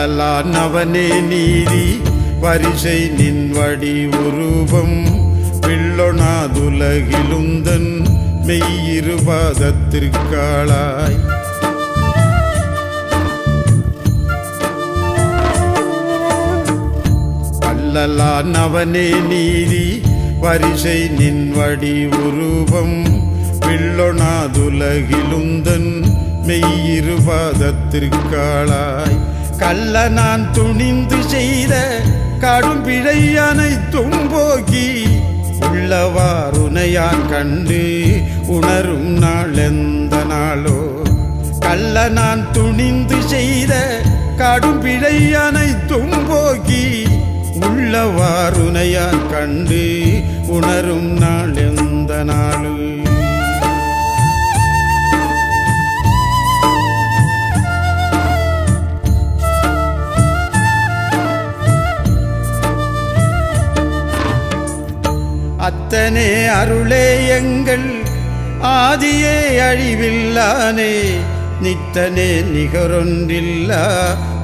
அல்லலான் அவனே நீதி வரிசை நின்வடி உருவம் பிள்ளொணாதுலகிலுந்தன் மெய்யிருபாதத்திற்காளாய் அல்லலான் அவனே நீதி வரிசை நின்வடி உருவம் பிள்ளொணாதுலகிலுந்தன் மெய்யிருபாதத்திற்காளாய் கல்ல நான் துணிந்து செய்த கடும் பிழை அனைத்தும் போகி உள்ளவாறுனையான் கண்டு உணரும் நாள் எந்த நாளோ. கல்ல நான் துணிந்து செய்த கடும் பிழை அனைத்தும் போகி உள்ளவாறுனையான் கண்டு உணரும் நாள் எந்த நாளோ. அத்தனே அருளே எங்கள் ஆதியே அழிவில்லானே நித்தனே நிகரொன்றில்லா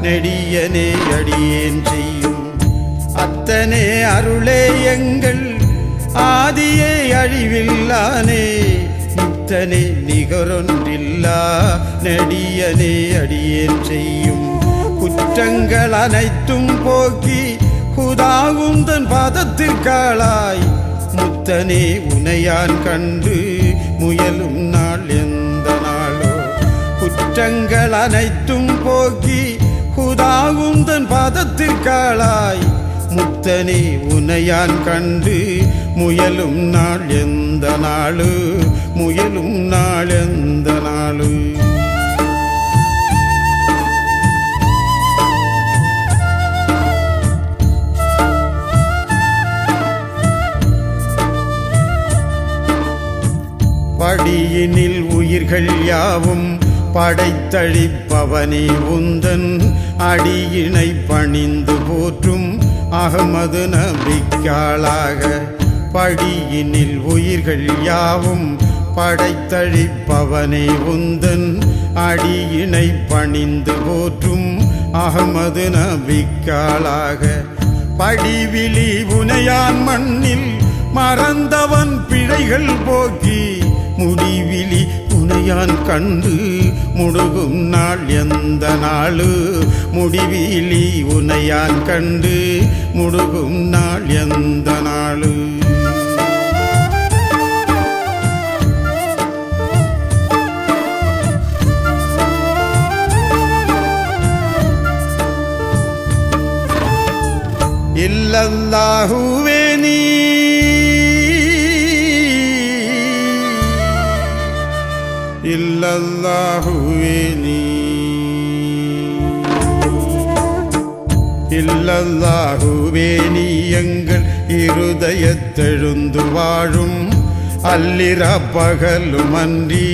நெடியனே அடியேன் செய்யும். அத்தனே அருளே எங்கள் ஆதியே அழிவில்லானே நித்தனே நிகரொன்றில்லா நெடியனே அடியேன் செய்யும். குற்றங்கள் அனைத்தும் போக்கி குதாகுந்தன் பாதத்திற்காளாய் முத்தனே உனையான் கண்டு முயலும் நாள் எந்த நாளோ? குற்றங்கள் அனைத்தும் போக்கி குதாகுந்தன் பாதத்திற்காளாய் முத்தனே உனையான் கண்டு முயலும் நாள் எந்த நாளு? முயலும் நாள் எந்த அடியினில் உயிர்கள் யாவும் படைத்தழிப்பவனே உந்தன் அடியினை பணிந்து போற்றும் அகமது நபிக்காளாக. படியினில் உயிர்கள் யாவும் படைத்தழிப்பவனே உந்தன் அடியினை பணிந்து போற்றும் அகமது நபிக்காளாக. படிவிழி உனையான் மண்ணில் மறந்தவன் பிழைகள் போக்கி முடிவிலி உனையான் கண்டு முழுகும் நாள் எந்த நாளு? முடிவிலி உனையான் கண்டு முழுகும் நாள் எந்த நாளு? இல்லல்லாஹுவே நீ இல்லல்லாஹுவே நீ இல்லல்லாஹுவே நீ எங்கள் இருதயத்தெழுந்து வாழும் அல்லிர பகலும் அன்றி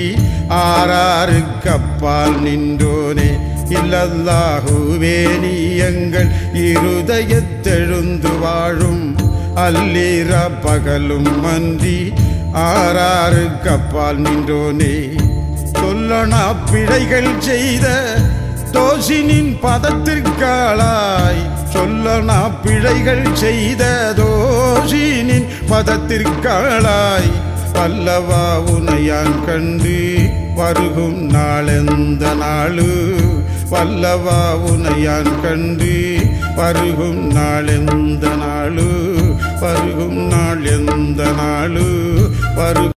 ஆறாறு கப்பால் நின்றோனே. இல்லல்லாஹுவே நீ எங்கள் இருதயத்தெழுந்து வாழும் அல்லிர பகலும் அன்றி ஆறாறு கப்பால் நின்றோனே. சொல்லனா பிழைகள் செய்த தோஷினின் பதத்திற்காளாய். சொல்லனா பிழைகள் செய்த தோஷினின் பதத்திற்காளாய். பல்லவா உனையான் கண்டு வருகும் நாளெந்த நாளு. பல்லவா உனையான் கண்டு வருகும் நாளெந்த நாளு. வருகும் நாள் எந்த நாளு. வரு